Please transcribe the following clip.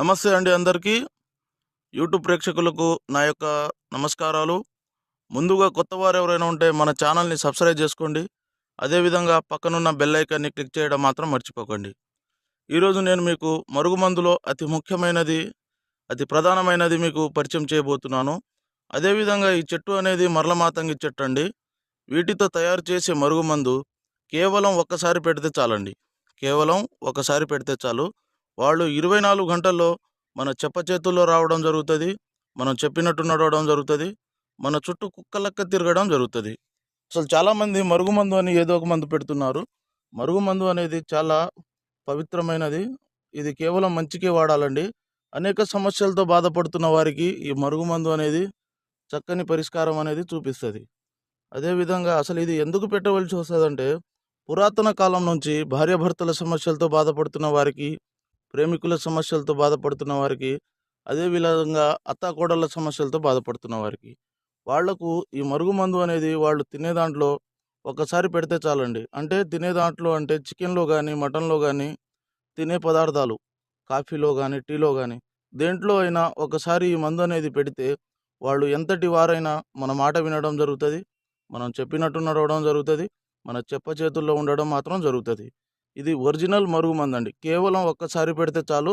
నమస్తే అండి అందరికీ. యూట్యూబ్ ప్రేక్షకులకు నా యొక్క నమస్కారాలు. ముందుగా కొత్త వారు ఎవరైనా ఉంటే మన ఛానల్ని సబ్స్క్రైబ్ చేసుకోండి. అదేవిధంగా పక్కనున్న బెల్ ఐకాన్ని క్లిక్ చేయడం మాత్రం మర్చిపోకండి. ఈరోజు నేను మీకు మరుగుమందులో అతి ముఖ్యమైనది అతి ప్రధానమైనది మీకు పరిచయం చేయబోతున్నాను. అదేవిధంగా ఈ చెట్టు అనేది మరలమాతంగి చెట్టు అండి. వీటితో తయారు చేసే మరుగుమందు కేవలం ఒక్కసారి పెడితే చాలండి. కేవలం ఒకసారి పెడితే చాలు. వాళ్ళు ఇరవై నాలుగు గంటల్లో మన చెప్ప చేతుల్లో రావడం జరుగుతుంది మనం చెప్పినట్టు నడవడం జరుగుతుంది మన చుట్టూ కుక్కలక్క తిరగడం జరుగుతుంది. అసలు చాలామంది మరుగుమందు అని ఏదో ఒక మందు పెడుతున్నారు. మరుగుమందు అనేది చాలా పవిత్రమైనది. ఇది కేవలం మంచికే వాడాలండి. అనేక సమస్యలతో బాధపడుతున్న వారికి ఈ మరుగుమందు అనేది చక్కని పరిష్కారం అనేది చూపిస్తుంది. అదేవిధంగా అసలు ఇది ఎందుకు పెట్టవలసి వస్తుందంటే పురాతన కాలం నుంచి భార్యాభర్తల సమస్యలతో బాధపడుతున్న వారికి ప్రేమికుల సమస్యలతో బాధపడుతున్న వారికి అదే విధంగా అత్తాకోడళ్ళ సమస్యలతో బాధపడుతున్న వారికి. వాళ్ళకు ఈ మరుగుమందు అనేది వాళ్ళు తినే దాంట్లో ఒకసారి పెడితే చాలండి. అంటే తినే దాంట్లో అంటే చికెన్లో కానీ మటన్లో కానీ తినే పదార్థాలు కాఫీలో కానీ టీలో కానీ దేంట్లో అయినా ఒకసారి ఈ మందు అనేది పెడితే వాళ్ళు ఎంతటి వారైనా మన మాట వినడం జరుగుతుంది మనం చెప్పినట్టు నడవడం జరుగుతుంది మన చెప్ప చేతుల్లో ఉండడం మాత్రం జరుగుతుంది. ఇది ఒరిజినల్ మరుగుమందు అండి కేవలం ఒక్కసారి పెడితే చాలు